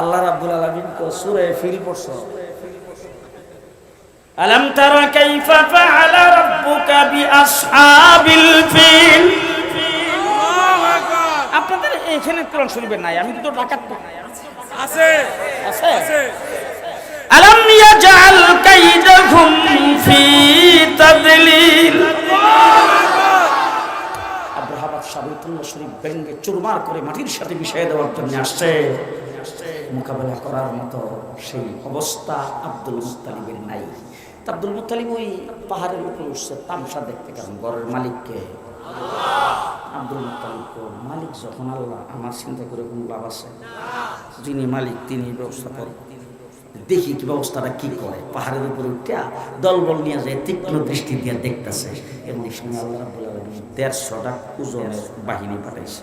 আল্লাহ রাব্বুল আলামিন কো সূরা ফিল পড়ছ। আলম তারা কাইফা ফাআলা রাব্বুকা বিআসহাবিল ফিল। আপনাদের এখানে কোরআন শুনবেন নাই আমি তো ডাকাত না। আছে আছে? আছে। আলম ইয়াজআল কাইদাহুম ফি তাদলিল। আব্রাহাবাদ সাবিতুল্লাহ শরীফ ব্যঙ্গে চুরমার করে মাটির সাথে মিশিয়ে দেওয়ার জন্য আসছে। মোকাবেলা করার মতো সেই অবস্থা আব্দুল মুত্তালিবের নাই। আব্দুল মুত্তালিব ওই পাহাড়ের উঠছে, তামসা দেখতে ঘরের মালিককে। আব্দুল মালিক, যখন আল্লাহ আমার চিন্তা করে কোনো লাভ আছে, যিনি মালিক, তিনি ব্যবস্থা করেন দেখি কি ব্যবস্থাটা কি করে। পাহাড়ের উপরে উঠা দলবল নিয়ে যায়, তীক্ষ্ণ দৃষ্টি দিয়ে দেখতেছে। এমন সময় আল্লাহ দেড়শোটা ওজনের বাহিনী পাঠাইছে।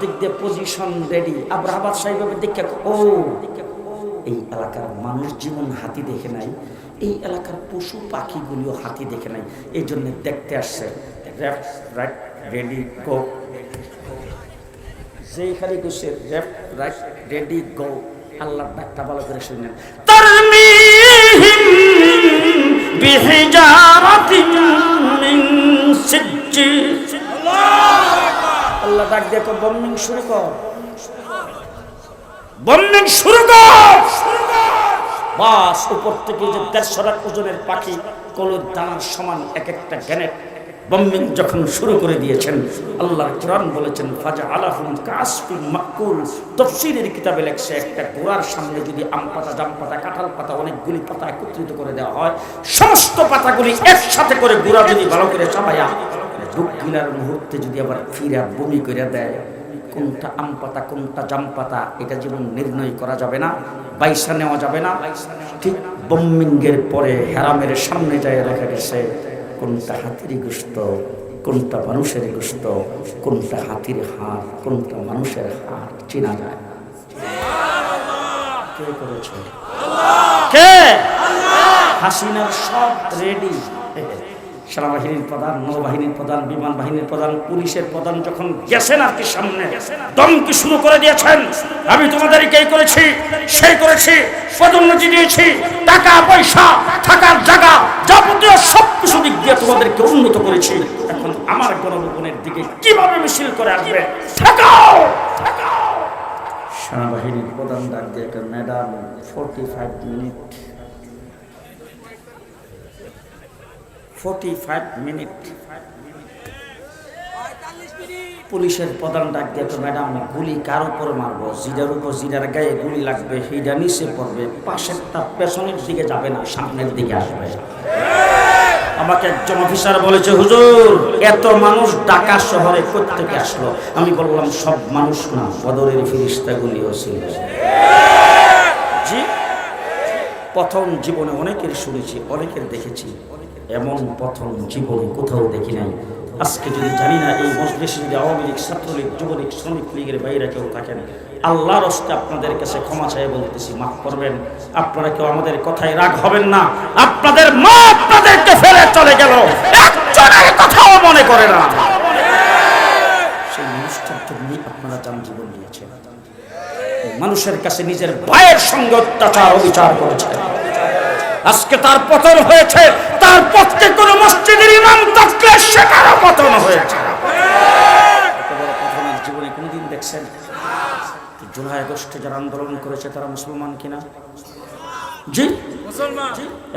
দিক দিয়ে পজিশন রেডি আব্রাহাবাদ সাহেবের দিকে ও, এই এলাকার মানুষ জীবন হাতি দেখে নাই, এই এলাকার পশু পাখিগুলিও হাতি দেখে নাই এই জন্য দেখতে আসছে লেফট রাইট, রেডি, গো। যেই খালি লেফট রাইট, রেডি, গো। আল্লাহ ডাকটা ভালো করে শুনলেন তারমিহিম বিহিজারাতিন ডাক দিয়ে বম্বিং শুরু কর। বম্বিং শুরু কর। বাস, উপর থেকে যে দেড়শো লাখ ওজনের পাখি, কলুর দানার সমান এক একটা গ্যানেট। বম্বিং যখন শুরু করে দিয়েছেন, আল্লাহর কোরআন বলেছেন, ফাজা আলাহুম কাসফিন মাকুল। তফসিরের কিতাবে লেখছে, একটা গোড়ার সামনে যদি আম পাতা, জাম পাতা, কাঁঠাল পাতা, অনেকগুলি পাতা একত্রিত করে দেওয়া হয়, সমস্ত পাতাগুলি একসাথে করে গোড়া যদি ভালো করে চাপাইয়া বুক গিলার মুহূর্তে যদি আবার ফিরা বমি করে দেয় কোনটা আম পাতা কোনটা জাম পাতা এটা যেমন নির্ণয় করা যাবে না বাইসা নেওয়া যাবে না ঠিক বম্মিংয়ের পরে হেরামের সামনে যায় দেখা গেছে কোনটা হাতির গোস্ত কোনটা মানুষের গোস্ত কোনটা হাতির হাত কোনটা মানুষের হাত চেনা যায়। কে করেছে? কে? হাসিনার সব রেডি। সেনাবাহিনীর প্রধান, নৌবাহিনীর প্রধান বিমান বাহিনীর প্রধান, পুলিশের প্রধান যখন গেছেন আর কি সামনে দমকি শুরু করে দিয়েছেন, আমি তোমাদেরকে এই করেছি, সেই করেছি, পদোন্নতি দিয়েছি, টাকা, পয়সা, থাকার জায়গা, যাবতীয় সব কিছু দিক দিয়ে তোমাদেরকে উন্নত করেছি। এখন আমার গণভবনের দিকে কীভাবে মিছিল করে আসবে? ঠেকাও! সেনাবাহিনীর প্রধান ডাক দিয়ে madam forty five minute forty five minute পুলিশের প্রধান ডাক দিয়ে তো ম্যাডাম গুলি কার উপর মারবো? জিরার উপর জিরার গায়ে গুলি লাগবে সেইটা নিচে পড়বে পাশেরটা পেছনের দিকে যাবে না সামনের দিকে আসবে। আমাকে একজন অফিসার বলেছে হুজুর এত মানুষ ঢাকা শহরে কোথেকে আসলো? আমি বললাম সব মানুষ না বদরের ফিরিস্তাগুলিও ছিল। জি প্রথম জীবনে অনেকের শুনেছি অনেকের দেখেছি। এমন প্রথম জীবনে কোথাও দেখি নাই। আজকে যদি জানি না এই মজলিসে যদি আওয়ামী লীগ, ছাত্রলীগ, যুবলীগ, শ্রমিক লীগের বাইরে কেউ থাকেন আল্লাহর হস্তে আপনাদের কাছে ক্ষমা চাই বলতেছি, মাফ করবেন। আপনারা কেউ আমাদের কথায় রাগ হবেন না। আপনাদের মা আপনাদেরকে ফেলে চলে গেল। একজনের কথাও মনে করে না। সেই মানুষের কাছে নিজের ভাইয়ের সঙ্গে অত্যাচার, অবিচার করেছে আজকে তার পতন হয়েছে, তার পক্ষে কোন মসজিদের ইমাম থাকলে সেটারও পতন হয়েছে। জীবনে কোনোদিন দেখছেন? জুলাই আগস্টে যারা আন্দোলন করেছে, তারা মুসলমান কিনা? জি?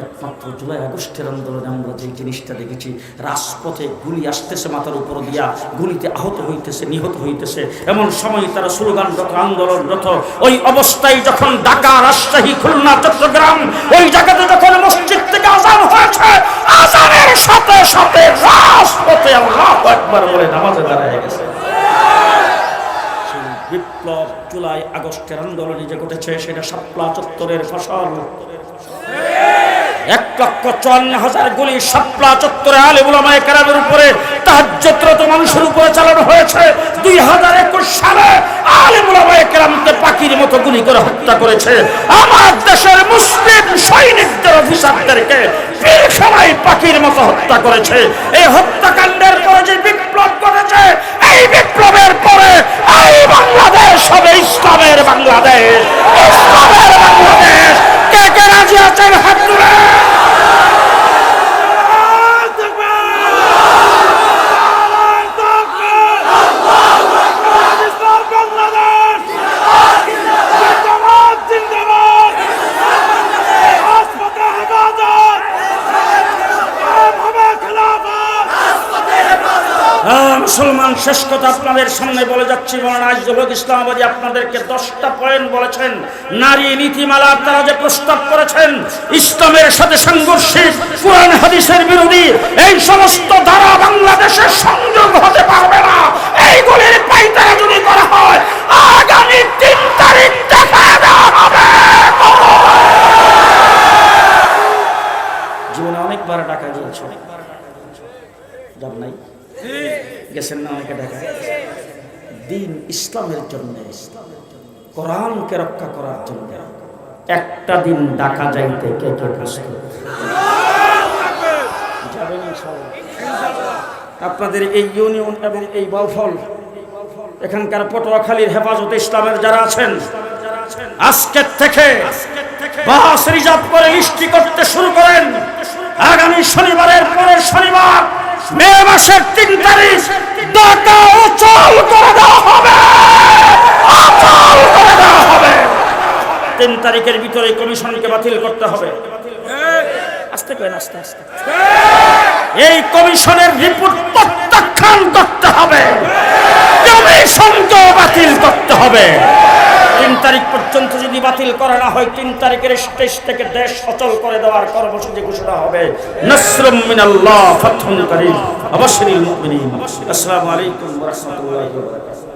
একমাত্র জুলাই আগস্টের আন্দোলনে আমরা যে জিনিসটা দেখেছি রাজপথে গুলি আসতেছে মাথার উপর দিয়া গুলিতে আহত হইতেছে নিহত হইতেছে। এমন সময় তারা স্লোগানরত আন্দোলনরত ওই অবস্থায় যখন ঢাকা রাজশাহী খুলনা চট্টগ্রাম ওই জায়গাতে যখন মসজিদ থেকে আজান হয়েছে আজানের সাথে সাথে রাজপথে আল্লাহ একবার বলে নামাজে দাঁড়ায় গেছে। জুলাই, আগস্টের আন্দোলনে যে ঘটেছে, সেটা শাপলা চত্বরের ফসল। এক লক্ষ চুয়ান্ন হাজার গুলি শাপলা চত্বরে আলে বুলামায় কেরামের উপরে তাহাজ্জতরত মানুষের উপরে চালানো হয়েছে। দুই হাজার একুশ সালে আলে বুলামায় কেরামকে পাখির মতো গুলি করে হত্যা করেছে। আমার দেশের মুসলিম সৈনিকদের, অফিসারদেরকে পাখির মতো হত্যা করেছে। এই হত্যাকাণ্ডের পরে যে বিপ্লব ঘটেছে এই বিপ্লবের পরে এই বাংলাদেশ হবে ইসলামের বাংলাদেশ। ইসলামের বাংলাদেশ। কে কে রাজি আছেন হাত তুলে? মুসলমান শেষ কথা আপনাদের সামনে বলে যাচ্ছি ইসলামাবাদী আপনাদেরকে দশটা পয়েন্ট বলেছেন। নারী নীতিমালা আপনারা যে প্রস্তাব করেছেন, ইসলামের সাথে সাংঘর্ষিক কোরআন হাদিসের বিরোধী, এই সমস্ত ধারা বাংলাদেশের সংযোগ হতে পারবে না। এইগুলির পাইতারা যদি করা হয়, আগামী তিন তারিখ দেখা দেওয়া হবে। জীবনে অনেকবার টাকা নাই। গেছেন না অনেকে দেখা দিন ইসলামের জন্য, কোরআনকে রক্ষা করার জন্য। একটা দিন ডাকা যাইতে কে কে আপনাদের এই ইউনিয়ন এবং এই বাউফল, এখানকার পটুয়াখালীর হেফাজতে ইসলামের যারা আছেন, আজকের থেকে বাস রিজার্ভ করে লিস্টি করতে শুরু করেন। আগামী শনিবারের পরের শনিবার মে মাসের তিন তারিখ ঢাকা অচল করে দেওয়া হবে। অচল করে দেওয়া হবে। তিন তারিখের ভিতরে কমিশনকে বাতিল করতে হবে। আস্তে করেন আস্তে। আস্তে এই কমিশনের রিপোর্ট প্রত্যাখ্যান করতে হবে। কমিশনকে বাতিল করতে হবে। তিন তারিখ পর্যন্ত যদি বাতিল করে না হয়, তিন তারিখের স্টেজ থেকে দেশ সচল করে দেওয়ার কর্মসূচি ঘোষণা হবে। নসরুম অবশ্যই আসসালামু আলাইকুম রাহমাতুল্লাহি